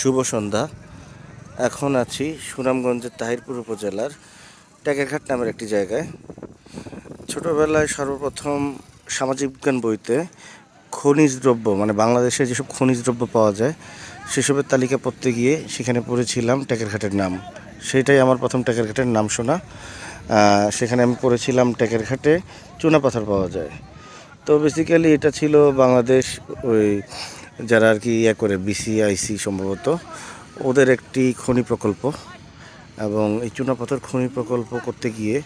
শুভ সন্ধ্যা। এখন আছি সুনামগঞ্জের তাহিরপুর উপজেলার ট্যাকেরঘাট নামের একটি জায়গায়। ছোটোবেলায় সর্বপ্রথম সামাজিক বিজ্ঞান বইতে খনিজ দ্রব্য মানে বাংলাদেশে যেসব খনিজ দ্রব্য পাওয়া যায়, সেসবের তালিকা পড়তে গিয়ে সেখানে পড়েছিলাম ট্যাকেরঘাটের নাম। সেটাই আমার প্রথম ট্যাকেরঘাটের নাম শোনা। সেখানে আমি পড়েছিলাম ট্যাকেরঘাটে চুনা পাথর পাওয়া যায়। তো বেসিক্যালি এটা ছিল বাংলাদেশ ওই যারা আর কি ইয়ে করে বিসিআইসি সম্ভবত, ওদের একটি খনি প্রকল্প। এবং এই চুনাপাথর খনি প্রকল্প করতে গিয়ে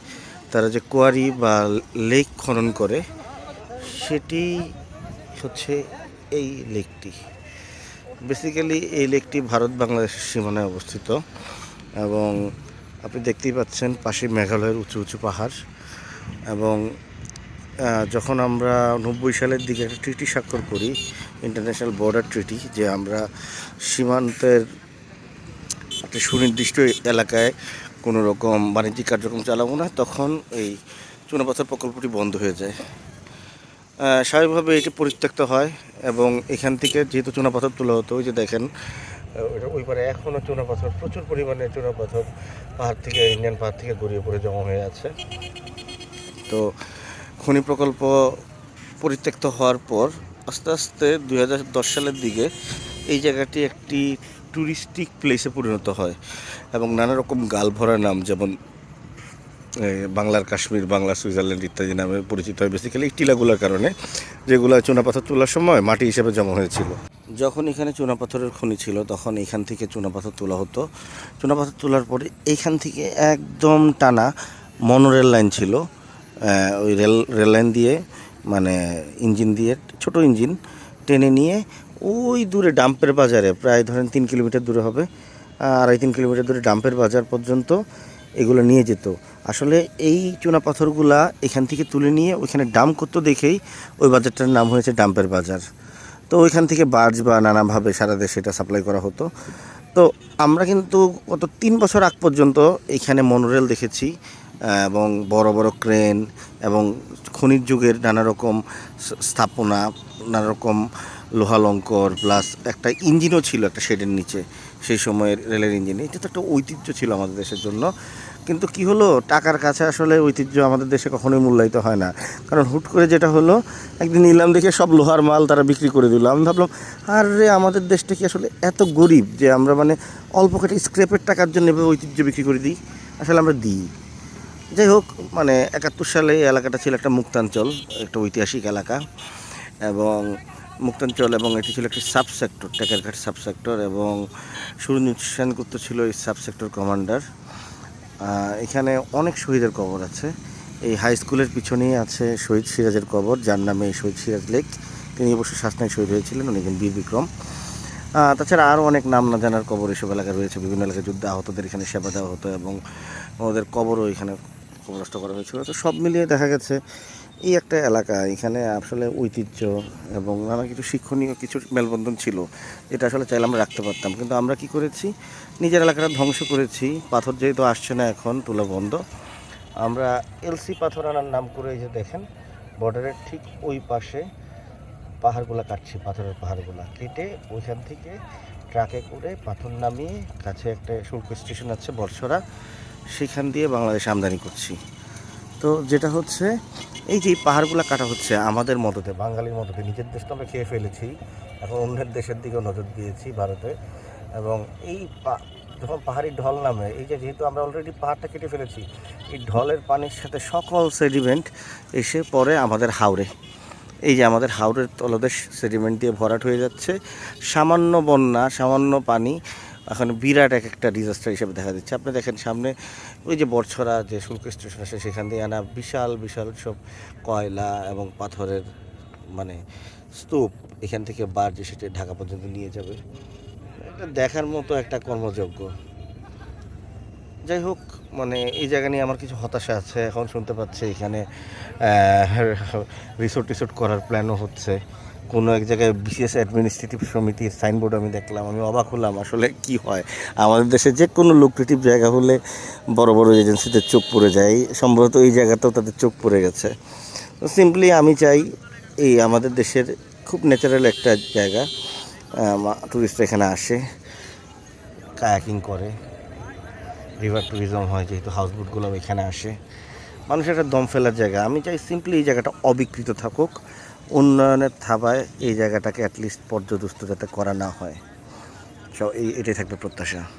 তারা যে কোয়ারি বা লেক খনন করে, সেটি হচ্ছে এই লেকটি। বেসিক্যালি এই লেকটি ভারত বাংলাদেশের সীমানায় অবস্থিত। এবং আপনি দেখতেই পাচ্ছেন পাশে মেঘালয়ের উঁচু উঁচু পাহাড়। এবং যখন আমরা নব্বই সালের দিকে একটা ট্রিটি স্বাক্ষর করি ইন্টারন্যাশনাল বর্ডার ট্রিটি যে আমরা সীমান্তের একটা সুনির্দিষ্ট এলাকায় কোনো রকম বাণিজ্যিক কার্যক্রম চালাবো না, তখন এই চুনাপাথর প্রকল্পটি বন্ধ হয়ে যায়। স্বাভাবিকভাবে এটি পরিত্যক্ত হয় এবং এখান থেকে যেহেতু চুনাপাথর তোলা হতো, ওই যে দেখেন ওই পারে এখনও চুনাপাথর, প্রচুর পরিমাণে চুনাপাথর পাহাড় থেকে ইন্ডিয়ান পাহাড় থেকে গড়িয়ে পড়ে, জমা হয়ে আছে। তো খনি প্রকল্প পরিত্যক্ত হওয়ার পর আস্তে আস্তে দুই হাজার দশ সালের দিকে এই জায়গাটি একটি ট্যুরিস্টিক প্লেসে পরিণত হয় এবং নানা রকম গাল ভরা নাম, যেমন বাংলার কাশ্মীর, বাংলা, সুইজারল্যান্ড ইত্যাদি নামে পরিচিত হয় বেসিক্যালি এই টিলাগুলোর কারণে, যেগুলো চুনাপাথর তোলার সময় মাটি হিসেবে জমা হয়েছিল। যখন এখানে চুনাপাথরের খনি ছিল, তখন এখান থেকে চুনাপাথর তোলা হতো। চুনাপাথর তোলার পরে এইখান থেকে একদম টানা মনোরেল লাইন ছিল ওই রেল রেল লাইন দিয়ে মানে ইঞ্জিন দিয়ে, ছোট ইঞ্জিন টেনে নিয়ে ওই দূরে ডাম্পের বাজারে, প্রায় ধরেন তিন কিলোমিটার দূরে হবে, আড়াই তিন কিলোমিটার দূরে ডাম্পের বাজার পর্যন্ত এগুলো নিয়ে যেত। আসলে এই চুনা পাথরগুলা এখান থেকে তুলে নিয়ে ওইখানে ডাম্প করতো দেখেই ওই বাজারটার নাম হয়েছে ডাম্পের বাজার। তো ওইখান থেকে বার্জ বা নানাভাবে সারা দেশে এটা সাপ্লাই করা হতো। তো আমরা কিন্তু গত তিন বছর আগ পর্যন্ত এখানে মনোরেল দেখেছি। এবং বড় বড় ক্রেন এবং খনিজ যুগের নানা রকম স্থাপনা নানা রকম লোহালঙ্কর প্লাস একটা ইঞ্জিনও ছিল একটা শেডের নিচে, সেই সময়ের রেলের ইঞ্জিন। এটা তো একটা ঐতিহ্য ছিল আমাদের দেশের জন্য। কিন্তু কি হলো, টাকার কাছে আসলে ঐতিহ্য আমাদের দেশে কখনোই মূল্যায়িত হয় না। কারণ হুট করে যেটা হলো, একদিন নিলাম দেখে সব লোহার মাল তারা বিক্রি করে দিল। আমি ভাবলাম, আর রে আমাদের দেশটা কি আসলে এত গরিব যে আমরা মানে অল্প কেটে স্ক্র্যাপের টাকার জন্য এভাবে ঐতিহ্য বিক্রি করে দিই? আসলে আমরা দিই। যাই হোক মানে একাত্তর সালে এই এলাকাটা ছিল একটা মুক্তাঞ্চল, একটা ঐতিহাসিক এলাকা এবং মুক্তাঞ্চল এবং এটি ছিল একটি sub sector Tekerghat sub sector এবং সুরঞ্জিত সেনগুপ্ত ছিল এই সাব সেক্টর কমান্ডার এখানে অনেক শহীদের কবর আছে। এই হাই স্কুলের পিছনেই আছে শহীদ সিরাজের কবর, যার নামে শহীদ সিরাজ লেক। তিনি অবশ্য শাসনায় শহীদ হয়েছিলেন, উনি বীর বিক্রম। তাছাড়া আরও অনেক নাম না জানার কবর এসব এলাকায় রয়েছে। বিভিন্ন এলাকায় যুদ্ধে আহতদের এখানে সেবা দেওয়া হতো এবং ওদের কবরও এখানে কবরস্থ করা হয়েছিল। তো সব মিলিয়ে দেখা গেছে, এই একটা এলাকা, এখানে আসলে ঐতিহ্য এবং নানা কিছু শিক্ষণীয় কিছু মেলবন্ধন ছিল যেটা আসলে চাইলে আমরা রাখতে পারতাম। কিন্তু আমরা কি করেছি? নিজের এলাকাটা ধ্বংস করেছি। পাথর যেহেতু আসছে না এখন, তোলা বন্ধ। আমরা এলসি পাথর আনার নাম করে এই যে দেখেন বর্ডারের ঠিক ওই পাশে পাহাড়গুলো কাটছি, পাথরের পাহাড়গুলো। কেটে ওইখান থেকে ট্রাকে করে পাথর নামিয়ে কাছে একটা শুল্ক স্টেশন আছে বর্ষরা সেখান দিয়ে বাংলাদেশ আমদানি করছি। তো যেটা হচ্ছে, এই যে পাহাড়গুলো কাটা হচ্ছে আমাদের মদতে, বাঙালির মদতে, নিজের দেশ তো আমরা খেয়ে ফেলেছি, এখন অন্যের দেশের দিকেও নজর দিয়েছি ভারতে। এবং এই যখন পাহাড়ি ঢল নামে, এই যে যেহেতু আমরা অলরেডি পাহাড়টা কেটে ফেলেছি, এই ঢলের পানির সাথে সকল সেডিমেন্ট এসে পড়ে আমাদের হাওড়ে এই যে আমাদের হাওড়ের তলদেশ সেডিমেন্ট দিয়ে ভরাট হয়ে যাচ্ছে। সামান্য বন্যা, সামান্য পানি এখন বিরাট এক একটা ডিজাস্টার হিসেবে দেখা দিচ্ছে। আপনি দেখেন সামনে ওই যে বরছড়া যে শুল্ক স্টেশন আছে, সেখান দিয়ে আনা বিশাল বিশাল সব কয়লা এবং পাথরের মানে স্তূপ এখান থেকে বার যে সেটা ঢাকা পর্যন্ত নিয়ে যাবে। এটা দেখার মতো একটা কর্মযোগ্য। যাই হোক মানে এই জায়গা নিয়ে আমার কিছু হতাশা আছে। এখন শুনতে পাচ্ছি এখানে রিসোর্ট টিসোর্ট করার প্ল্যানও হচ্ছে। কোনো এক জায়গায় বিশেষ অ্যাডমিনিস্ট্রেটিভ সমিতির সাইনবোর্ড আমি দেখলাম, আমি অবাক হলাম আসলে কি হয়। আমাদের দেশে যে কোনো লুক্রেটিভ জায়গা হলে বড় বড় এজেন্সিতে চোখ পড়ে যায়, সম্ভবত এই জায়গাতেও তাদের চোখ পড়ে গেছে। তো সিম্পলি আমি চাই এই আমাদের দেশের খুব ন্যাচারাল একটা জায়গা টুরিস্টরা এখানে আসে কায়াকিং করে। রিভার ট্যুরিজম হয় যেহেতু হাউসবোটগুলো এখানে আসে। মানুষের একটা দম ফেলার জায়গা। আমি চাই সিম্পলি এই জায়গাটা অবিকৃত থাকুক। উন্নয়নের থাবায় এই জায়গাটাকে অ্যাটলিস্ট পর্যদস্ত যাতে করা না হয়। সব এই, এটাই থাকবে প্রত্যাশা।